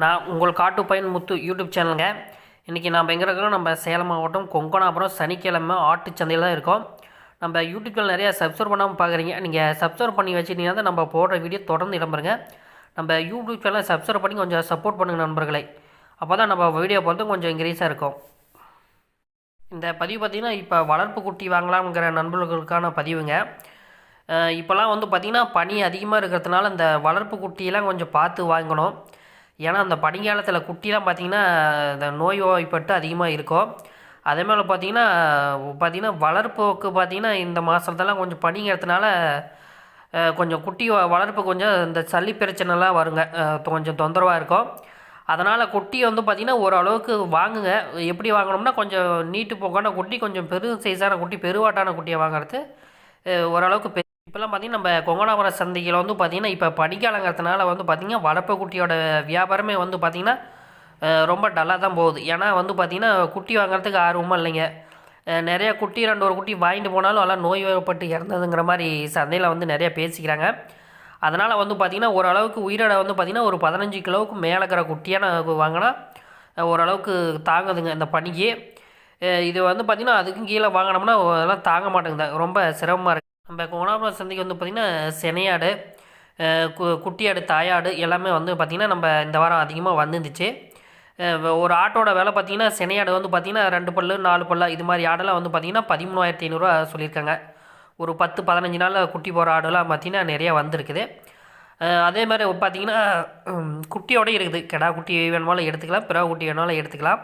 நான் உங்கள் காட்டு பையன் முத்து யூடியூப் சேனலுங்க. இன்றைக்கி நம்ம எங்கே இருக்கிறோம்? நம்ம சேலம் மாவட்டம் கொங்கனாபுரம். சனிக்கிழமை ஆட்டு சந்தையில் தான் இருக்கோம். நம்ம யூடியூப் சேனல் நிறையா சப்ஸ்கிரைப் பண்ணாமல் பார்க்குறீங்க நீங்கள் சப்ஸ்கிரைப் பண்ணி வச்சுட்டீங்கன்னா தான் நம்ம போடுற வீடியோ தொடர்ந்து இடம்பெறுங்க. நம்ம யூடியூப் சேனலை சப்ஸ்கிரைப் பண்ணி கொஞ்சம் சப்போர்ட் பண்ணுங்கள் நண்பர்களை. அப்போ தான் நம்ம வீடியோ பார்த்து கொஞ்சம் இன்க்ரீஸாக இருக்கும். இந்த பதிவு பார்த்திங்கன்னா இப்போ வளர்ப்பு குட்டி வாங்கலாம்ங்கிற நண்பர்களுக்கான பதிவுங்க. இப்போல்லாம் வந்து பார்த்திங்கன்னா பனி அதிகமாக இருக்கிறதுனால இந்த வளர்ப்பு குட்டியெல்லாம் கொஞ்சம் பார்த்து வாங்கணும். ஏன்னா அந்த பனிக்காலத்தில் குட்டிலாம் பார்த்திங்கன்னா இந்த நோய் வாய்ப்பட்டு அதிகமாக இருக்கும். அதே மேலே பார்த்திங்கன்னா பார்த்திங்கன்னா வளர்ப்புக்கு பார்த்திங்கன்னா இந்த மாதத்துலலாம் கொஞ்சம் பனிங்கிறதுனால கொஞ்சம் குட்டி வ- வளர்ப்பு கொஞ்சம் இந்த சளி பிரச்சனைலாம் வருங்க. கொஞ்சம் தொந்தரவாக இருக்கும். அதனால் குட்டி வந்து பார்த்திங்கன்னா ஓரளவுக்கு வாங்குங்க. எப்படி வாங்கணும்னா கொஞ்சம் நீட்டு போக்கான குட்டி கொஞ்சம் பெரு சைஸான குட்டி பெருவாட்டான குட்டியை வாங்குறது ஓரளவுக்கு பெ இப்போல்லாம் பார்த்திங்கன்னா நம்ம கொங்கனாபுரம் சந்தையில் வந்து பார்த்திங்கன்னா இப்போ பனிக்காலங்கிறதுனால வந்து பார்த்திங்கன்னா வளர்ப்பு குட்டியோட வியாபாரமே வந்து பார்த்திங்கன்னா ரொம்ப டல்லாக தான் போகுது. ஏன்னா வந்து பார்த்திங்கன்னா குட்டி வாங்குறதுக்கு ஆர்வமாக இல்லைங்க. நிறையா குட்டி ரெண்டு ஒரு குட்டி வாங்கிட்டு போனாலும் எல்லாம் நோய்வாய்ப்பட்டு இறந்ததுங்கிற மாதிரி சந்தையில் வந்து நிறையா பேசிக்கிறாங்க. அதனால் வந்து பார்த்திங்கன்னா ஓரளவுக்கு உயிரோட வந்து பார்த்திங்கன்னா ஒரு பதினஞ்சு கிலோவுக்கு மேலே இருக்கிற குட்டியான வாங்கினா ஓரளவுக்கு தாங்குதுங்க இந்த பனிக்கு. இது வந்து பார்த்திங்கன்னா அதுக்கும் கீழே வாங்கினோம்னா அதெல்லாம் தாங்க மாட்டேங்குது. ரொம்ப சிரமமாக இருக்குது நம்ம கோணாபுரம் சந்தைக்கு வந்து பார்த்திங்கன்னா செனையாடு கு- குட்டியாடு தாயாடு எல்லாமே வந்து பார்த்திங்கன்னா நம்ம இந்த வாரம் அதிகமாக வந்துருந்துச்சு. ஒரு ஆட்டோட விலை பார்த்திங்கன்னா செனையாடு வந்து பார்த்திங்கன்னா ரெண்டு பல்லு நாலு பல்லு இது மாதிரி ஆடெல்லாம் வந்து பார்த்திங்கன்னா பதிமூணாயிரத்தி ஐநூறுரூவா சொல்லியிருக்காங்க. ஒரு பத்து பதினஞ்சு நாளில் குட்டி போகிற ஆடுலாம் பார்த்திங்கன்னா நிறையா வந்திருக்குது. அதே மாதிரி பார்த்திங்கன்னா குட்டியோடய இருக்குது. கிடா குட்டி வேணுமாலும் எடுத்துக்கலாம் பிறகு குட்டி வேணாலும் எடுத்துக்கலாம்.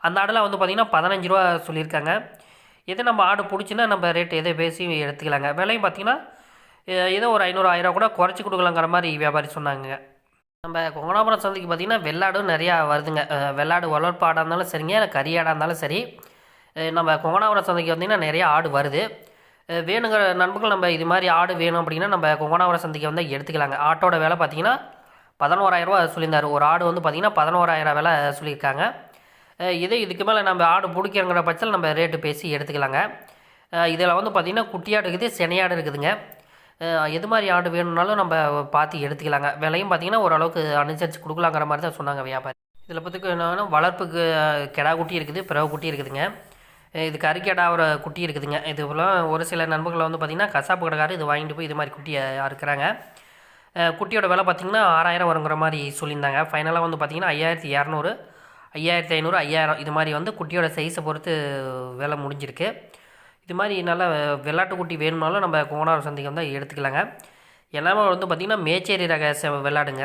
அந்த ஆடெல்லாம் வந்து பார்த்திங்கன்னா பதினஞ்சு ரூபா சொல்லியிருக்காங்க. எது நம்ம ஆடு பிடிச்சின்னா நம்ம ரேட் எதை பேசி எடுத்துக்கலாங்க. விலையும் பார்த்திங்கன்னா ஏதோ ஒரு ஐநூறு ஆயிரம் கூட குறைச்சி கொடுக்கலாங்கிற மாதிரி வியாபாரி சொன்னாங்க. நம்ம கொங்கனாபுரம் சந்தைக்கு பார்த்திங்கன்னா வெள்ளாடும் நிறையா வருதுங்க. வெள்ளாடு வளர்ப்பு ஆடாக இருந்தாலும் சரிங்க இல்லை கறி ஆடாக இருந்தாலும் சரி. நம்ம கொங்கனாபுரம் சந்தைக்கு வந்திங்கன்னா நிறையா ஆடு வருது. வேணுங்கிற நண்பர்கள் நம்ம இது மாதிரி ஆடு வேணும் அப்படின்னா நம்ம கொங்கனாபுரம் சந்தைக்கு வந்து எடுத்துக்கலாங்க. ஆட்டோட விலை பார்த்திங்கன்னா பதினோராயிரரூவா சொல்லியிருந்தார். ஒரு ஆடு வந்து பார்த்திங்கன்னா பதினோராயிரம் விலை சொல்லியிருக்காங்க. இதே இதுக்கு மேலே நம்ம ஆடு பிடிக்கிறங்கிற பட்சத்தில் நம்ம ரேட்டு பேசி எடுத்துக்கலாங்க. இதில் வந்து பார்த்திங்கன்னா குட்டியாடு இருக்குது செனையாடு இருக்குதுங்க. எது மாதிரி ஆடு வேணும்னாலும் நம்ம பார்த்து எடுத்துக்கலாங்க. விலையும் பார்த்திங்கன்னா ஓரளவுக்கு அனுசரித்து கொடுக்கலாங்கிற மாதிரி தான் சொன்னாங்க வியாபாரி. இதில் பார்த்துக்கு என்னன்னா வளர்ப்புக்கு கெடா குட்டி இருக்குது பிறகு குட்டி இருக்குதுங்க. இதுக்கு இது கறிக்கடா குட்டி இருக்குதுங்க. இது போல் ஒரு சில நண்பர்கள் வந்து பார்த்திங்கன்னா கசாப்பு கடைக்காரர் இது வாங்கிட்டு போய் இது மாதிரி குட்டியை அறுக்கிறாங்க. குட்டியோட விலை பார்த்திங்கன்னா ஆறாயிரம் வருங்கிற மாதிரி சொல்லியிருந்தாங்க. ஃபைனலாக வந்து பார்த்திங்கன்னா ஐயாயிரத்தி இரநூறு. ஐயாயிரத்தி ஐநூறு ஐயாயிரம் இது மாதிரி வந்து குட்டியோட சைஸை பொறுத்து விலை முடிஞ்சிருக்கு. இது மாதிரி நல்லா வெள்ளாட்டு குட்டி வேணும்னாலும் நம்ம கோனார் சந்தைக்கு தான் எடுத்துக்கலாங்க. எல்லாமே வந்து பார்த்திங்கன்னா மேச்சேரி ரக செ- வெள்ளாடுங்க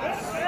Gracias.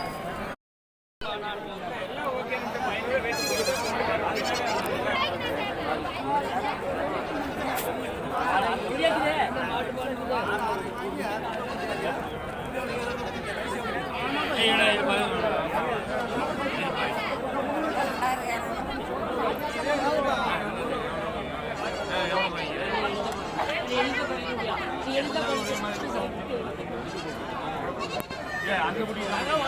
对不是一般